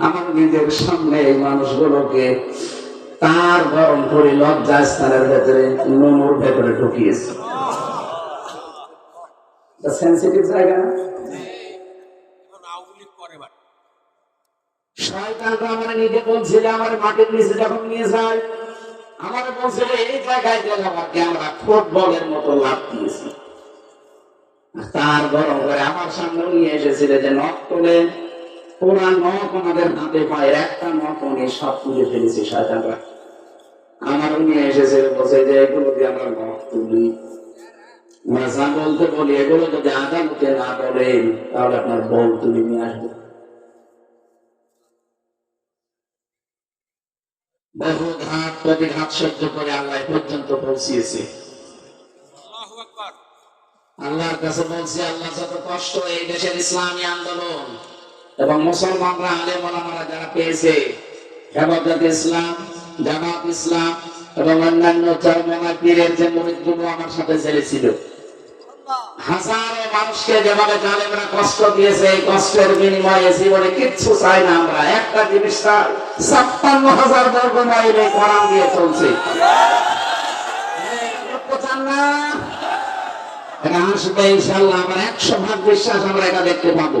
আমার নিজের সামনে এই মানুষগুলোকে তার গরম করে লজ্জা স্থানের ভেতরে নোংর ভেতরে ঢুকিয়েছে। মাটির নিচে মতো তার গরম করে আমার সামনে নিয়ে এসেছিল যে নখ তোলে পুরা নখ আমাদের হাতে পায়ের একটা নখ উনি সব তুলে ফেলেছি শয়তানরা। আমার নিয়ে এসেছিল বলছে যে এগুলো দিয়ে আমরা নখ তুলি আমরা বলতে বলি এগুলো যদি আদালতে না বলেন তাহলে আপনার বল তুলে নিয়ে আসবে। বহু ঘাট প্রতিঘাত সহ্য করে আল্লাহ পর্যন্ত পৌঁছিয়েছে। আল্লাহর কাছে বলছি আল্লাহ যত কষ্ট এই দেশের ইসলামী আন্দোলন এবং মুসলমানরা, আলেম যারা পেয়েছে, হেফাজত ইসলাম, জামাত ইসলাম এবং অন্যান্য চরমনা পীরের যে মুরিদগুলো আমার সাথে জেলেছিল কিচ্ছু চাই না আমরা। একটা হাজার দিয়ে চলছে। ইনশাল্লাহ আমার একশো ভাগ বিশ্বাস আমরা এটা দেখতে পাবো।